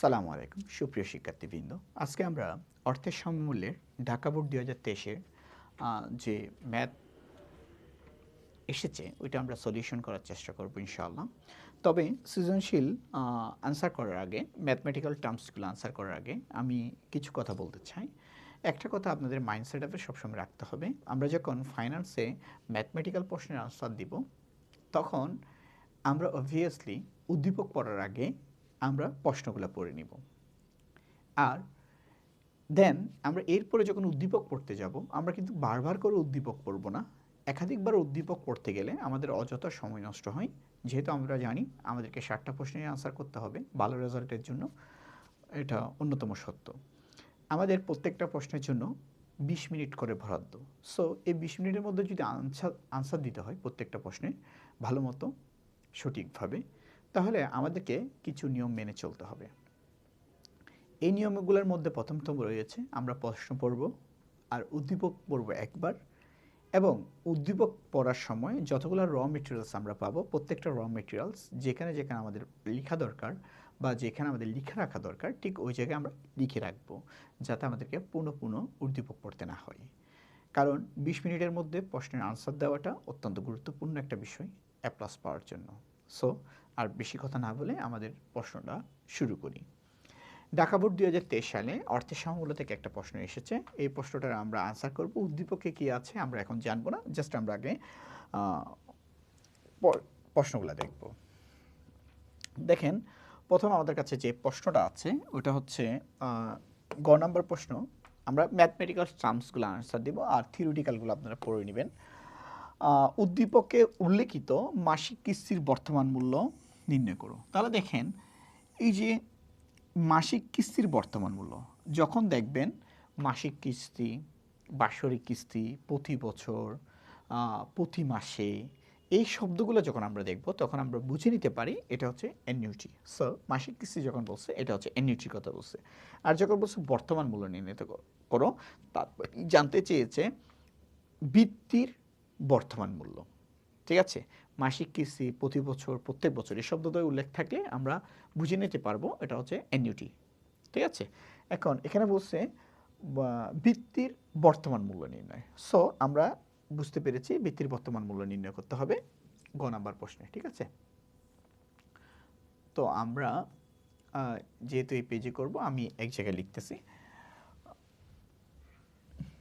সালামু আলাইকুম, সুপ্রিয় শিক্ষার্থীবৃন্দ। আজকে আমরা অর্থের সমমূল্যের ঢাকা বোর্ড দুই হাজার তেইশের যে ম্যাথ এসেছে, ওইটা আমরা সলিউশন করার চেষ্টা করব ইনশাআল্লাহ। তবে সৃজনশীল আনসার করার আগে, ম্যাথমেটিক্যাল টার্মসগুলো আনসার করার আগে আমি কিছু কথা বলতে চাই। একটা কথা আপনাদের মাইন্ডসেট আপে সবসময় রাখতে হবে, আমরা যখন ফাইন্যান্সে ম্যাথমেটিক্যাল প্রশ্নের আনসার দিব, তখন আমরা অবভিয়াসলি উদ্দীপক পড়ার আগে আমরা প্রশ্নগুলো পড়ে নিব। আর দেন আমরা এরপরে যখন উদ্দীপক পড়তে যাব, আমরা কিন্তু বারবার করে উদ্দীপক পড়ব না। একাধিকবার উদ্দীপক পড়তে গেলে আমাদের অযথা সময় নষ্ট হয়। যেহেতু আমরা জানি আমাদেরকে ষাটটা প্রশ্নের আনসার করতে হবে ভালো রেজাল্টের জন্য, এটা অন্যতম সত্য। আমাদের প্রত্যেকটা প্রশ্নের জন্য বিশ মিনিট করে বরাদ্দ। সো এই বিশ মিনিটের মধ্যে যদি আনসার আনসার দিতে হয় প্রত্যেকটা প্রশ্নে ভালো মতো সঠিকভাবে তাহলে আমাদেরকে কিছু নিয়ম মেনে চলতে হবে। এই নিয়মগুলোর মধ্যে প্রথমতম রয়েছে, আমরা প্রশ্ন পড়ব আর উদ্দীপক পড়ব একবার এবং উদ্দীপক পড়ার সময় যতগুলো র মেটেরিয়ালস আমরা পাবো, প্রত্যেকটা র মেটেরিয়ালস যেখানে যেখানে আমাদের লেখা দরকার বা যেখানে আমাদের লিখে রাখা দরকার, ঠিক ওই জায়গায় আমরা লিখে রাখব যাতে আমাদেরকে পুনঃ পুনঃ উদ্দীপক পড়তে না হয়। কারণ বিশ মিনিটের মধ্যে প্রশ্নের আনসার দেওয়াটা অত্যন্ত গুরুত্বপূর্ণ একটা বিষয় অ্যাপ্লাস পাওয়ার জন্য। সো আর বেশি কথা না বলে আমাদের প্রশ্নটা শুরু করি। ঢাকা বোর্ড দুই হাজার তেইশ সালে অর্থের সমমূল্য থেকে একটা প্রশ্ন এসেছে। এই প্রশ্নটার আমরা আনসার করব। উদ্দীপকে কী আছে আমরা এখন জানব না। জাস্ট আমরা আগে প্রশ্নগুলো দেখব। দেখেন, প্রথম আমাদের কাছে যে প্রশ্নটা আছে, ওটা হচ্ছে গ নম্বর প্রশ্ন। আমরা ম্যাথমেটিক্যাল টার্মসগুলো আনসার দেবো আর থিওরিটিক্যালগুলো আপনারা পড়ে নেবেন। উদ্দীপকে উল্লেখিত মাসিক কিস্তির বর্তমান মূল্য নির্ণয় করো। তাহলে দেখেন, এই যে মাসিক কিস্তির বর্তমান মূল্য, যখন দেখবেন মাসিক কিস্তি, বাৎসরিক কিস্তি, প্রতি বছর প্রতি মাসে, এই শব্দগুলো যখন আমরা দেখব, তখন আমরা বুঝে নিতে পারি এটা হচ্ছে অ্যানিউটি সো মাসিক কিস্তি যখন বলছে, এটা হচ্ছে অ্যানিউটির কথা বলছে। আর যখন বলছে বর্তমান মূল্য নির্ণীত করো তারপর জানতে চেয়েছে বৃত্তির বর্তমান মূল্য। ঠিক আছে? মাসিক কিস্তি, প্রতি বছর, প্রত্যেক বছর এই শব্দদ্বয় উল্লেখ থাকলে আমরা বুঝে নিতে পারব, এটা হচ্ছে অ্যানিউটি ঠিক আছে? এখন এখানে বলছে বৃত্তির বর্তমান মূল্য নির্ণয়। সো আমরা বুঝতে পেরেছি বৃত্তির বর্তমান মূল্য নির্ণয় করতে হবে গ নাম্বার প্রশ্নে, ঠিক আছে? তো আমরা যেহেতু এই পেজে করব, আমি এক জায়গায় লিখতেছি।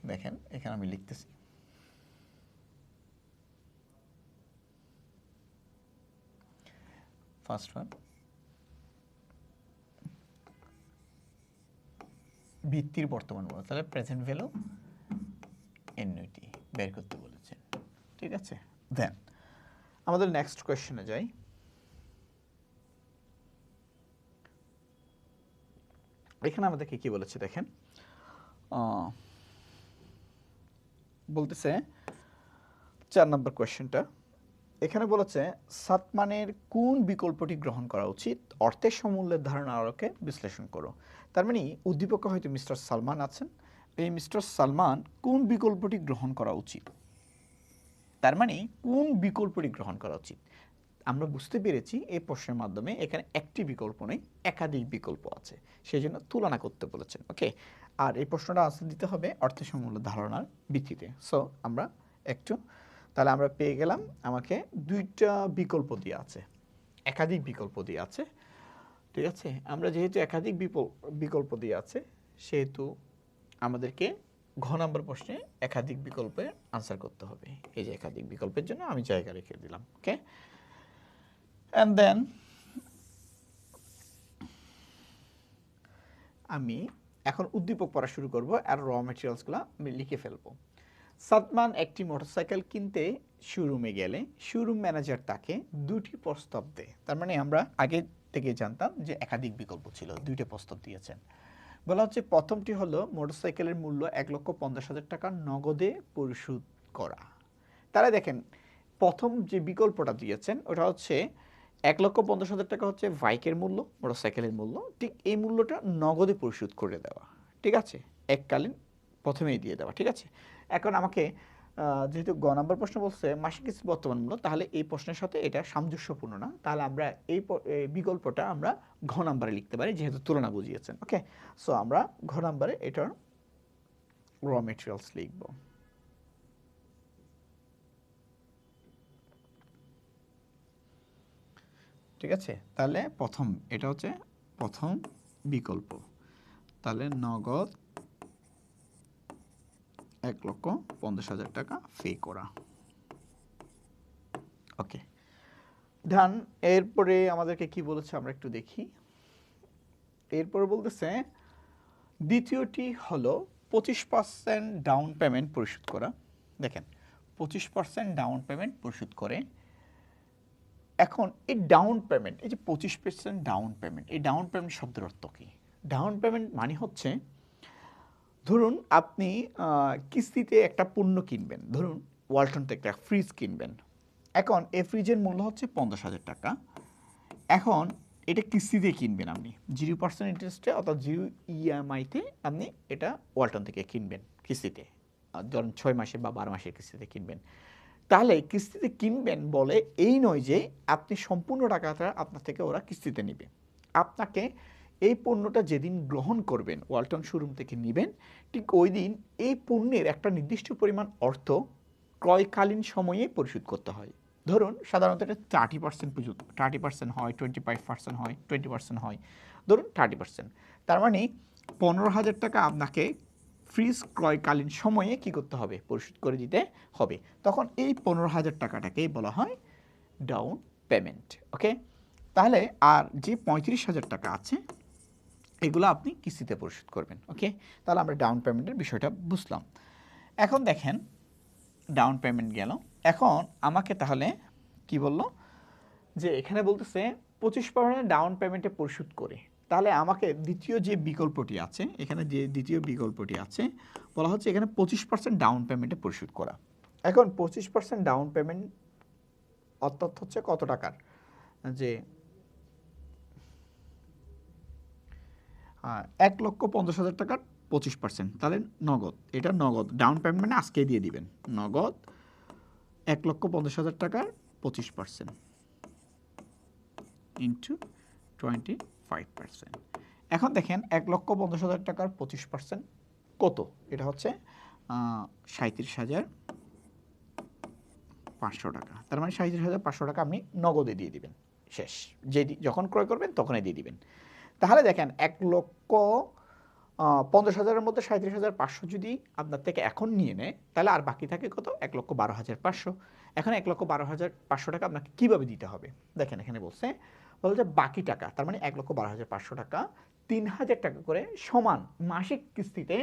দেখেন, এখানে আমি লিখতেছি। ফার্স্ট ওয়ান ভিত্তির বর্তমান মূল্য তাহলে প্রেজেন্ট ভ্যালু এনইউটি বের করতে বলেছেন। ঠিক আছে? দেন আমাদের নেক্সট কোয়েশ্চনে যাই। এখানে আমাদেরকে কি বলেছে দেখেন? বলতেছে, চার নম্বর কোয়েশ্চেনটা এখানে বলেছে, সাতমানের কোন বিকল্পটি গ্রহণ করা উচিত? অর্থের সমূল্যের ধারণা আলোকে বিশ্লেষণ করো। তার মানে উদ্দীপক হয়তো মিস্টার সালমান আছেন। এই মিস্টার সালমান কোন বিকল্পটি গ্রহণ করা উচিত? তার মানে কোন বিকল্পটি গ্রহণ করা উচিত? আমরা বুঝতে পেরেছি এই প্রশ্নের মাধ্যমে এখানে একটি বিকল্প নেই, একাধিক বিকল্প আছে। সেই জন্য তুলনা করতে বলেছেন, ওকে? আর এই প্রশ্নটা আনসার দিতে হবে অর্থের সমূল্য ধারণার ভিত্তিতে। সো আমরা একটু তাহলে আমরা পেয়ে গেলাম আমাকে দুইটা বিকল্প দিয়ে আছে। একাধিক বিকল্প দিয়ে আছে। ঠিক আছে? আমরা যেহেতু একাধিক বিকল্প দিয়ে আছে, সেহেতু আমাদেরকে ঘ নম্বর প্রশ্নে একাধিক বিকল্পে আনসার করতে হবে। এই যে একাধিক বিকল্পের জন্য আমি জায়গা রেখে দিলাম ওকে অ্যান্ড দেন আমি এখন উদ্দীপক পড়া শুরু করব, আর র মেটেরিয়ালসগুলো আমি লিখে ফেলব। সাদমান একটি মোটরসাইকেল কিনতে শোরুমে গেলে শোরুম ম্যানেজার তাকে দুটি প্রস্তাব দেয়। তার মানে আমরা আগে থেকে জানতাম যে একাধিক বিকল্প ছিল, দুইটা প্রস্তাব দিয়েছেন। বলা হচ্ছে প্রথমটি হলো মোটরসাইকেলের মূল্য এক লক্ষ পঞ্চাশ হাজার টাকা নগদে পরিশোধ করা। তারা দেখেন, প্রথম যে বিকল্পটা দিয়েছেন ওটা হচ্ছে এক লক্ষ পঞ্চাশ হাজার টাকা হচ্ছে বাইকের মূল্য, মোটরসাইকেলের মূল্য, ঠিক এই মূল্যটা নগদে পরিশোধ করে দেওয়া, ঠিক আছে? এককালীন প্রথমেই দিয়ে দেওয়া, ঠিক আছে? এখন আমাকে যেহেতু গ নাম্বার প্রশ্ন বলছে মাসিক কিস্তি বর্তমান মূল্য, তাহলে এই প্রশ্নের সাথে এটা সামঞ্জস্যপূর্ণ না। তাহলে আমরা এই বিকল্পটা আমরা ঘ নাম্বারে লিখতে পারি, যেহেতু তুলনা বুঝিয়েছেন, ওকে? সো আমরা ঘ নাম্বারে এটার র মেটেরিয়ালস লিখব। ঠিক আছে? তাহলে প্রথম, এটা হচ্ছে প্রথম বিকল্প। তাহলে নগদ এক লক্ষ পঞ্চাশ হাজার টাকা পে করা। ওকে ডান এরপরে আমাদেরকে কি বলেছে আমরা একটু দেখি। এরপরে বলতেছে, দ্বিতীয়টি হলো পঁচিশ পার্সেন্ট ডাউন পেমেন্ট পরিশোধ করা। দেখেন, পঁচিশ পার্সেন্ট ডাউন পেমেন্ট পরিশোধ করে। এখন এই ডাউন পেমেন্ট এই যে পঁচিশ পার্সেন্ট ডাউন পেমেন্ট এই ডাউন পেমেন্ট শব্দের অর্থ কী? ডাউন পেমেন্ট মানে হচ্ছে ধরুন আপনি কিস্তিতে একটা পণ্য কিনবেন। ধরুন ওয়ালটন থেকে একটা ফ্রিজ কিনবেন। এখন এই ফ্রিজের মূল্য হচ্ছে পঞ্চাশ হাজার টাকা। এখন এটা কিস্তিতে কিনবেন আপনি। জিরো পার্সেন্ট ইন্টারেস্টে অর্থাৎ জিরো ইএমআইতে আপনি এটা ওয়ালটন থেকে কিনবেন কিস্তিতে। ধরুন ছয় মাসে বা বারো মাসের কিস্তিতে কিনবেন। তাহলে কিস্তিতে কিনবেন বলে এই নয় যে আপনি সম্পূর্ণ টাকাটা আপনার থেকে ওরা কিস্তিতে নেবে। আপনাকে এই পণ্যটা যেদিন গ্রহণ করবেন, ওয়ালটন শোরুম থেকে নেবেন, ঠিক ওই দিন এই পণ্যের একটা নির্দিষ্ট পরিমাণ অর্থ ক্রয়কালীন সময়ে পরিশোধ করতে হয়। ধরুন, সাধারণত এটা থার্টি পার্সেন্ট পর্যন্ত থার্টি পার্সেন্ট হয় টোয়েন্টি ফাইভ পার্সেন্ট হয় টোয়েন্টি পার্সেন্ট হয়, ধরুন থার্টি পার্সেন্ট তার মানে পনেরো হাজার টাকা আপনাকে ফ্রিজ ক্রয়কালীন সময়ে কি করতে হবে? পরিশোধ করে দিতে হবে। তখন এই পনেরো হাজার টাকাটাকেই বলা হয় ডাউন পেমেন্ট ওকে তাহলে আর যে পঁয়ত্রিশ হাজার টাকা আছে এগুলো আপনি কিস্তিতে পরিশোধ করবেন, ওকে? তাহলে আমরা ডাউন পেমেন্টের বিষয়টা বুঝলাম। এখন দেখেন ডাউন পেমেন্ট গেল। এখন আমাকে তাহলে কি বলল? যে এখানে বলতেছে, পঁচিশ পার্সেন্ট ডাউন পেমেন্টে পরিশোধ করে। তাহলে আমাকে দ্বিতীয় যে বিকল্পটি আছে, এখানে যে দ্বিতীয় বিকল্পটি আছে, বলা হচ্ছে এখানে পঁচিশ পার্সেন্ট ডাউন পেমেন্টে পরিশোধ করা। এখন পঁচিশ পার্সেন্ট ডাউন পেমেন্ট অর্থাৎ হচ্ছে কত টাকার? যে এক লক্ষ পঞ্চাশ হাজার টাকার পঁচিশ পার্সেন্ট তাহলে নগদ, এটা নগদ। ডাউন পেমেন্ট মানে আজকে দিয়ে দিবেন। নগদ এক লক্ষ পঞ্চাশ হাজার টাকার পঁচিশ percent into twenty five percent এখন দেখেন, এক লক্ষ পঞ্চাশ হাজার টাকার পঁচিশ পার্সেন্ট কত? এটা হচ্ছে সাঁত্রিশ হাজার পাঁচশো টাকা। তার মানে সাঁত্রিশ হাজার পাঁচশো টাকা আপনি নগদে দিয়ে দিবেন। শেষ। যে যখন ক্রয় করবেন, তখনই দিয়ে দিবেন। তাহলে দেখেন এক লক্ষ পঞ্চাশ হাজারের মধ্যে সাঁত্রিশ হাজার পাঁচশো যদি আপনার থেকে এখন নিয়ে নেয়, তাহলে আর বাকি থাকে কত? এক লক্ষ বারো হাজার পাঁচশো। এখন এক লক্ষ বারো হাজার পাঁচশো টাকা আপনাকে কীভাবে দিতে হবে? দেখেন এখানে বলছে বলছে বাকি টাকা, তার মানে এক লক্ষ বারো হাজার পাঁচশো টাকা, তিন হাজার টাকা করে সমান মাসিক কিস্তিতে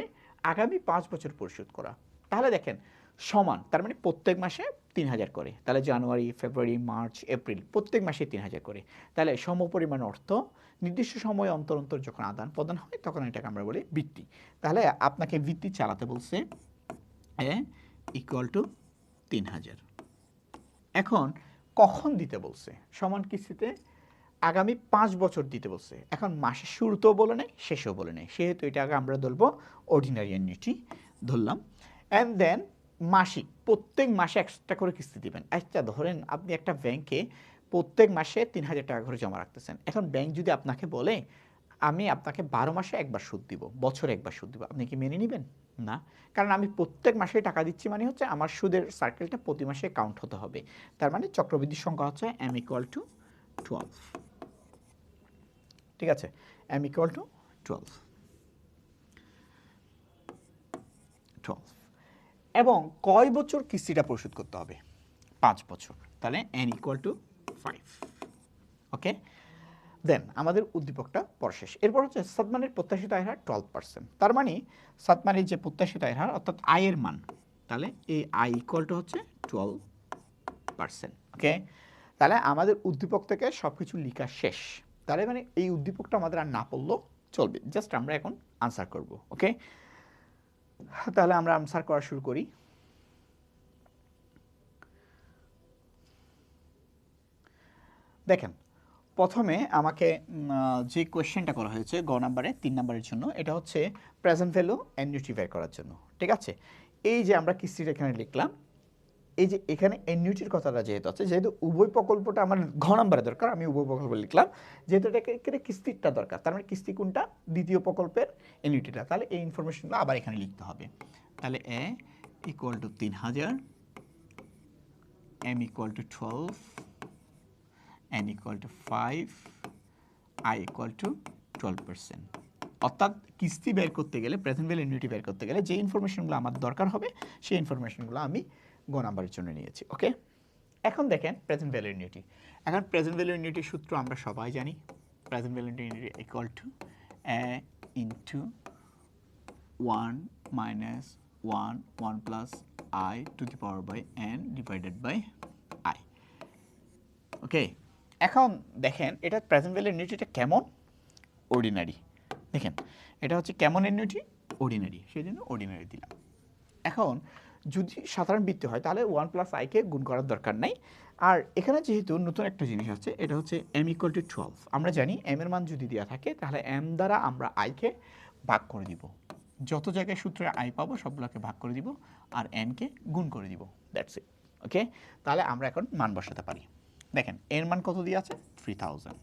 আগামী পাঁচ বছর পরিশোধ করা। তাহলে দেখেন, সমান, তার মানে প্রত্যেক মাসে তিন হাজার করে। তাহলে জানুয়ারি, ফেব্রুয়ারি, মার্চ, এপ্রিল, প্রত্যেক মাসে তিন হাজার করে। তাহলে সমপরিমাণ অর্থ নির্দিষ্ট সময় অন্তর অন্তর যখন আদান প্রদান হয়, তখন এটাকে আমরা বলি বৃত্তি তাহলে আপনাকে বৃত্তি চালাতে বলছে এ ইকুয়াল টু তিন হাজার এখন কখন দিতে বলছে? সমান কিস্তিতে আগামী পাঁচ বছর দিতে বলছে। এখন মাসের শুরুতেও বলে নেই, শেষেও বলে নেই। সেহেতু এটাকে আমরা ধরবো অর্ডিনারি অ্যানুইটি ধরলাম। অ্যান্ড দেন মাসিক প্রত্যেক মাসে একটা করে কিস্তি দিবেন। আচ্ছা ধরেন আপনি একটা ব্যাংকে প্রত্যেক মাসে তিন হাজার টাকা করে জমা রাখতেছেন। এখন ব্যাংক যদি আপনাকে বলে, আমি আপনাকে বারো মাসে একবার সুদ দিব, বছরে একবার সুদ দিব আপনি কি মেনে নেবেন? না। কারণ আমি প্রত্যেক মাসে টাকা দিচ্ছি মানে হচ্ছে আমার সুদের সার্কেলটা প্রতি মাসে কাউন্ট হতে হবে। তার মানে চক্রবৃদ্ধির সংখ্যা হচ্ছে এম ইকুয়াল টু টুয়েলভ ঠিক আছে? M equal to twelve twelve এবং কয় বছর কিস্তিটা পরিশোধ করতে হবে? পাঁচ বছর। তাহলে N equal to five okay then আমাদের উদ্দীপকটা পর শেষ। এরপর হচ্ছে সাতমানের প্রত্যাশিত আয়ের হার টুয়েলভ পার্সেন্ট তার মানে সাতমানের যে প্রত্যাশিত আয়ের হার, অর্থাৎ আয়ের মান, তাহলে এই আই ইকুয়াল টু হচ্ছে টুয়েলভ পার্সেন্ট ওকে তাহলে আমাদের উদ্দীপক থেকে সব কিছু লেখা শেষ। তাহলে মানে এই উদ্দীপকটা আমাদের আর না পড়লেও চলবে। জাস্ট আমরা এখন আনসার করব। ওকে তাহলে আমরা আনসার করা শুরু করি। দেখেন, প্রথমে আমাকে যে কোয়েশ্চেনটা করা হয়েছে গ নাম্বারে তিন নাম্বারের জন্য, এটা হচ্ছে প্রেজেন্ট ভ্যালু অ্যান্যুটি বের করার জন্য, ঠিক আছে? এই যে আমরা কিস্তিটা এখানে লিখলাম এই যে এখানে এনইউটির কথাটা যেহেতু আছে, যেহেতু উভয় প্রকল্পটা আমার ঘ নাম্বারে দরকার, আমি উভয় প্রকল্প লিখলাম, যেহেতু এটাকে এখানে কিস্তিটা দরকার, তার মানে কিস্তি কোনটা? দ্বিতীয় প্রকল্পের এনইউটিটা তাহলে এই ইনফরমেশনগুলো আবার এখানে লিখতে হবে। তাহলে এ ইকুয়াল টু তিন হাজার M equal to twelve N equal to five I equal to twelve percent অর্থাৎ কিস্তি বের করতে গেলে প্রেজেন্ট ভ্যালু ইউনিটি বের করতে গেলে যে ইনফরমেশনগুলো আমার দরকার হবে, সেই ইনফরমেশনগুলো আমি গো নাম্বারের জন্য নিয়েছি ওকে এখন দেখেন প্রেজেন্ট ভ্যালু ইউনিটি এখন প্রেজেন্ট ভ্যালু ইউনিটির সূত্র আমরা সবাই জানি। Present value unity equal to A into one minus one one plus I to the power by N divided by I okay এখন দেখেন, এটা প্রেজেন্ট ভ্যালু ইউনিটিটা কেমন? অর্ডিনারি দেখেন, এটা হচ্ছে কেমন ইউনিটি অর্ডিনারি সেই জন্য অর্ডিনারি দিলাম। এখন যদি সাধারণ বৃত্তি হয়, তাহলে ওয়ান প্লাস আইকে গুণ করার দরকার নাই। আর এখানে যেহেতু নতুন একটা জিনিস আছে, এটা হচ্ছে এম ইকুয়াল টু টুয়েলভ আমরা জানি এম এর মান যদি দেওয়া থাকে, তাহলে এম দ্বারা আমরা আইকে ভাগ করে দিব। যত জায়গায় সূত্রে আই পাবো, সবগুলোকে ভাগ করে দিব আর এনকে গুণ করে দিব। দ্যাটস ইট ওকে তাহলে আমরা এখন মান বসাতে পারি। দেখেন এর মান কত দিয়ে আছে? Three thousand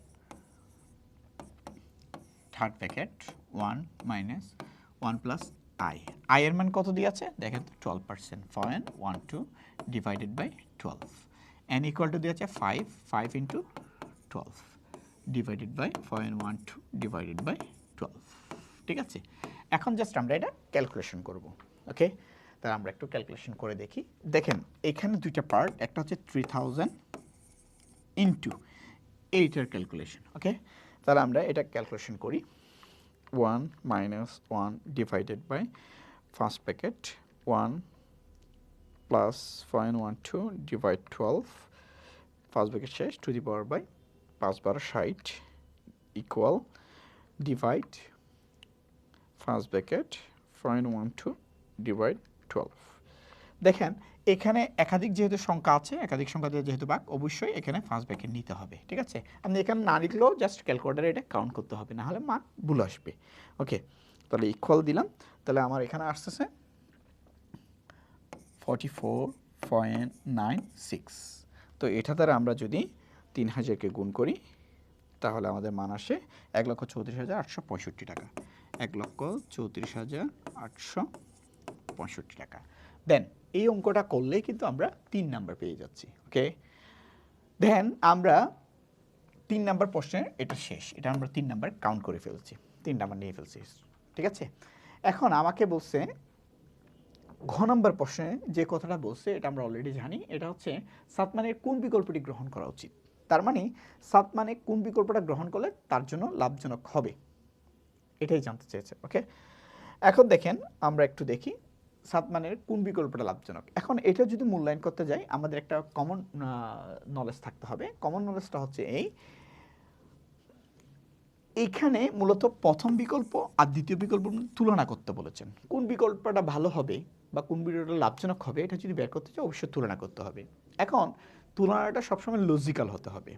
third packet one minus one plus I I এর মান কত দিয়ে আছে? দেখেন তো twelve percent point one two divided by twelve N equal to দিয়ে আছে five five into twelve divided by point one two divided by twelve ঠিক আছে? এখন জাস্ট আমরা এটা ক্যালকুলেশন করব ওকে তাহলে আমরা একটু ক্যালকুলেশন করে দেখি। দেখেন, এখানে দুইটা পার্ট একটা হচ্ছে থ্রি থাউজেন্ড ইন্টু এইটার ক্যালকুলেশন ওকে তাহলে আমরা এটা ক্যালকুলেশন করি। one minus one divided by first packet one plus point one two divide twelve first packet শেষ টু দি পাওয়ার বাই পাঁচ বারো ষাট equal divide first bracket point one two divide twelve দেখেন, এখানে একাধিক যেহেতু সংখ্যা আছে, একাধিক সংখ্যা যেহেতু বাক, অবশ্যই এখানে ফার্স্ট ব্র্যাকেট নিতে হবে, ঠিক আছে? আপনি এখানে না লিখলেও জাস্ট ক্যালকুলেটারে এটা কাউন্ট করতে হবে না হলে মান ভুল আসবে ওকে তাহলে ইকুয়াল দিলাম, তাহলে আমার এখানে আসতেছে ফর্টি ফোর নাইন সিক্স তো এটা দ্বারা আমরা যদি তিন হাজারকে গুণ করি, তাহলে আমাদের মান আসে এক লক্ষ চৌত্রিশ হাজার আটশো পঁয়ষট্টি টাকা। এক লক্ষ চৌত্রিশ হাজার আটশো পঁয়ষট্টি টাকা। দেন এই অঙ্কটা করলেই কিন্তু আমরা তিন নাম্বার পেয়ে যাচ্ছি ওকে দেন আমরা তিন নাম্বার প্রশ্নে এটা শেষ, এটা আমরা তিন নাম্বার কাউন্ট করে ফেলছি, তিন নাম্বার নিয়ে ফেলছি, ঠিক আছে? এখন আমাকে বলছে ঘ নম্বর প্রশ্নে যে কথাটা বলছে, এটা আমরা অলরেডি জানি, এটা হচ্ছে সাত মানের কোন বিকল্পটি গ্রহণ করা উচিত? তার মানে সাত মানে কোন বিকল্পটা গ্রহণ করলে তার জন্য লাভজনক হবে? এটাই জানতে চেয়েছে ওকে এখন দেখেন, আমরা একটু দেখি। সাত মানের কোন বিকল্পটা লাভজনক? এখন এটা যদি মূল্যায়ন করতে যাই, আমাদের একটা কমন নলেজ থাকতে হবে। কমন নলেজটা হচ্ছে এই এইখানে মূলত প্রথম বিকল্প আর দ্বিতীয় বিকল্প তুলনা করতে বলেছেন। কোন বিকল্পটা ভালো হবে বা কোন বিকল্পটা লাভজনক হবে, এটা যদি বের করতে চাই, অবশ্যই তুলনা করতে হবে। এখন, তুলনাটা সবসময় লজিক্যাল হতে হবে।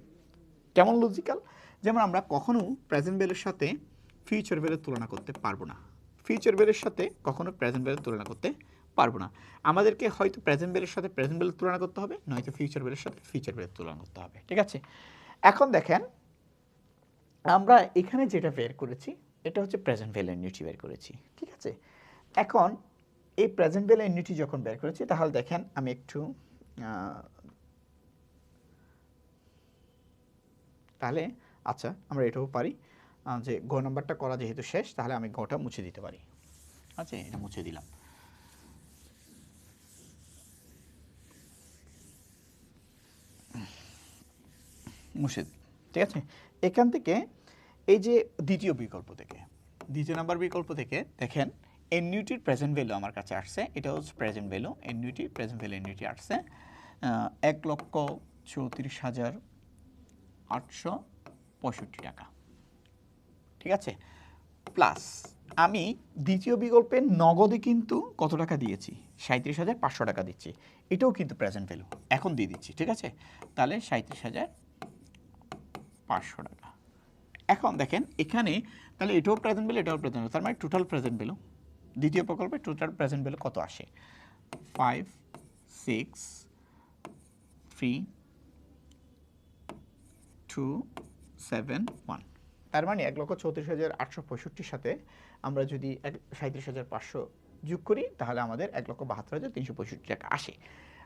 কেমন লজিক্যাল যেমন আমরা কখনো প্রেজেন্ট ভ্যালুর সাথে ফিউচার ভ্যালুর তুলনা করতে পারব না। ফিউচার ভ্যালুর সাথে কখনো প্রেজেন্ট ভ্যালুর তুলনা করতে পারব না। আমাদেরকে হয়তো প্রেজেন্ট ভ্যালুর সাথে প্রেজেন্ট ভ্যালুর তুলনা করতে হবে, নয়তো ফিউচার ভ্যালুর সাথে ফিউচার ভ্যালুর তুলনা করতে হবে, ঠিক আছে? এখন দেখেন, আমরা এখানে যেটা বের করেছি, এটা হচ্ছে প্রেজেন্ট ভ্যালু ইউনিটি বের করেছি, ঠিক আছে? এখন এই প্রেজেন্ট ভ্যালু ইউনিটি যখন বের করেছি, তাহলে দেখেন আমি একটু তাহলে আচ্ছা আমরা এটাও পারি। যে গ নম্বরটা করা যেহেতু শেষ, তাহলে আমি গটা মুছে দিতে পারি। আচ্ছা এটা মুছে দিলাম। মুছে ঠিক আছে? এখান থেকে এই যে দ্বিতীয় বিকল্প থেকে, দ্বিতীয় নাম্বার বিকল্প থেকে দেখেন এনইউটির প্রেজেন্ট ভ্যালু আমার কাছে আসছে, এটা হচ্ছে present value annuity present value annuity আসছে এক লক্ষ চৌত্রিশ হাজার আটশো পঁয়ষট্টি টাকা। ঠিক আছে? প্লাস আমি দ্বিতীয় বিকল্পে নগদে কিন্তু কত টাকা দিয়েছি? সাঁত্রিশ হাজার পাঁচশো টাকা দিচ্ছি। এটাও কিন্তু প্রেজেন্ট ভ্যালু এখন দিয়ে দিচ্ছি, ঠিক আছে? তাহলে সাঁত্রিশ হাজার পাঁচশো টাকা। এখন দেখেন, এখানে তাহলে এটাও প্রেজেন্ট ভ্যালু এটাও প্রেজেন্ট ভ্যালু তার মানে টোটাল প্রেজেন্ট ভ্যালু দ্বিতীয় প্রকল্পে টোটাল প্রেজেন্ট ভ্যালু কত আসে? Five six three two seven one তার মানে এক লক্ষ চৌত্রিশ হাজার আটশো পঁয়ষট্টির সাথে আমরা যদি এক সাঁত্রিশ হাজার পাঁচশো যোগ করি, তাহলে আমাদের এক লক্ষ বাহাত্তর হাজার তিনশো পঁয়ষট্টি টাকা আসে।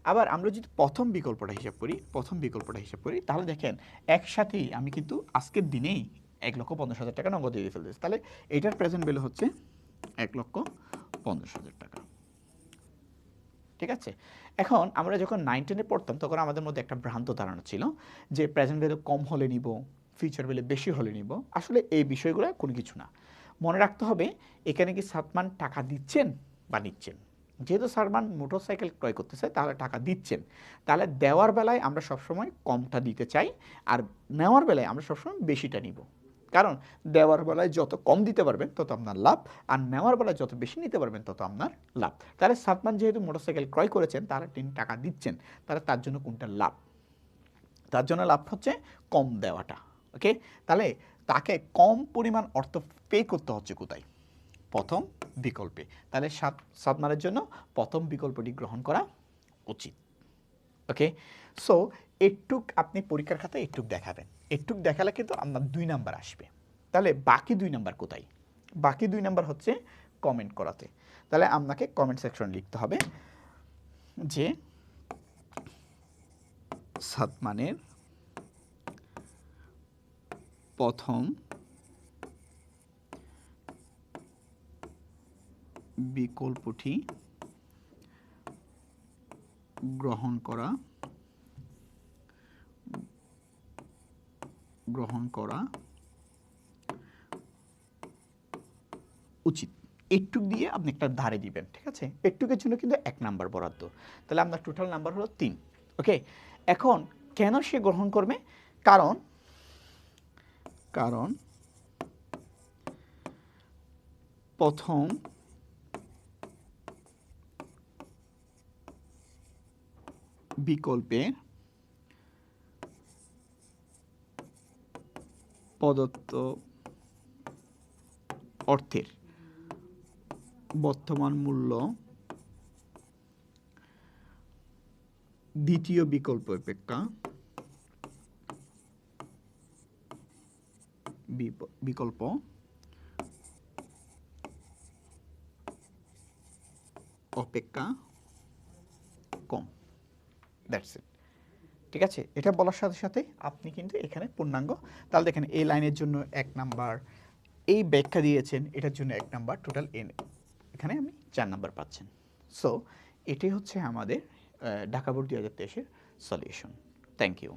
আবার আমরা যদি প্রথম বিকল্পটা হিসাব করি, প্রথম বিকল্পটা হিসাব করি, তাহলে দেখেন একসাথেই আমি কিন্তু আজকের দিনেই এক লক্ষ পঞ্চাশ হাজার টাকা নগদ দিয়ে ফেলতেছি। তাহলে এটার প্রেজেন্ট ভ্যালু হচ্ছে এক লক্ষ পঞ্চাশ হাজার টাকা। ঠিক আছে? এখন আমরা যখন নাইন টেনে পড়তাম, তখন আমাদের মধ্যে একটা ভ্রান্ত ধারণা ছিল যে প্রেজেন্ট ভ্যালু কম হলে নিব ফিউচার ভ্যালু বেশি হলে নিব। আসলে এই বিষয়গুলো কোনো কিছু না। মনে রাখতে হবে, এখানে কি সাতমান টাকা দিচ্ছেন বা নিচ্ছেন? যেহেতু সালমান মোটরসাইকেল ক্রয় করতে চায় তাহলে টাকা দিচ্ছেন। তাহলে দেওয়ার বেলায় আমরা সবসময় কমটা দিতে চাই আর নেওয়ার বেলায় আমরা সবসময় বেশিটা নিব। কারণ দেওয়ার বেলায় যত কম দিতে পারবেন, তত আপনার লাভ। আর নেওয়ার বেলায় যত বেশি নিতে পারবেন, তত আপনার লাভ। তাহলে সাতমান যেহেতু মোটরসাইকেল ক্রয় করেছেন, তাহলে তিনি টাকা দিচ্ছেন। তাহলে তার জন্য কোনটা লাভ? তার জন্য লাভ হচ্ছে কম দেওয়াটা। ওকে তাহলে তাকে কম পরিমাণ অর্থ পে করতে হচ্ছে কোথায়? প্রথম বিকল্পে। তাহলে সাত সাতমানের জন্য প্রথম বিকল্পটি গ্রহণ করা উচিত। ওকে সো একটুক আপনি পরীক্ষার খাতায় একটুক দেখাবেন। একটুক দেখালে কিন্তু আপনার দুই নাম্বার আসবে। তাহলে বাকি দুই নাম্বার কোথায়? বাকি দুই নাম্বার হচ্ছে কমেন্ট করাতে। তাহলে আপনাকে কমেন্ট সেকশন লিখতে হবে যে সাতমানের প্রথম বিকল্পটি গ্রহণ করা গ্রহণ করা উচিত। একটুক দিয়ে আপনি একটা ধারে দিবেন, ঠিক আছে? একটুকের জন্য কিন্তু এক নাম্বার বরাদ্দ। তাহলে আপনার টোটাল নাম্বার হলো তিন ওকে এখন কেন সে গ্রহণ করবে? কারণ কারণ প্রথম বিকল্পে প্রদত্ত অর্থের বর্তমান মূল্য দ্বিতীয় বিকল্প অপেক্ষা বিকল্প। অপেক্ষা কম। দ্যাটস ইট ঠিক আছে? এটা বলার সাথে সাথে আপনি কিন্তু এখানে পূর্ণাঙ্গ। তাহলে দেখেন, এই লাইনের জন্য এক নাম্বার, এই ব্যাখ্যা দিয়েছেন, এটার জন্য এক নাম্বার টোটাল এন এখানে আমি চার নাম্বার পাচ্ছেন। সো এটাই হচ্ছে আমাদের ঢাকা বোর্ড দুই হাজার তেইশের সলিউশন থ্যাংক ইউ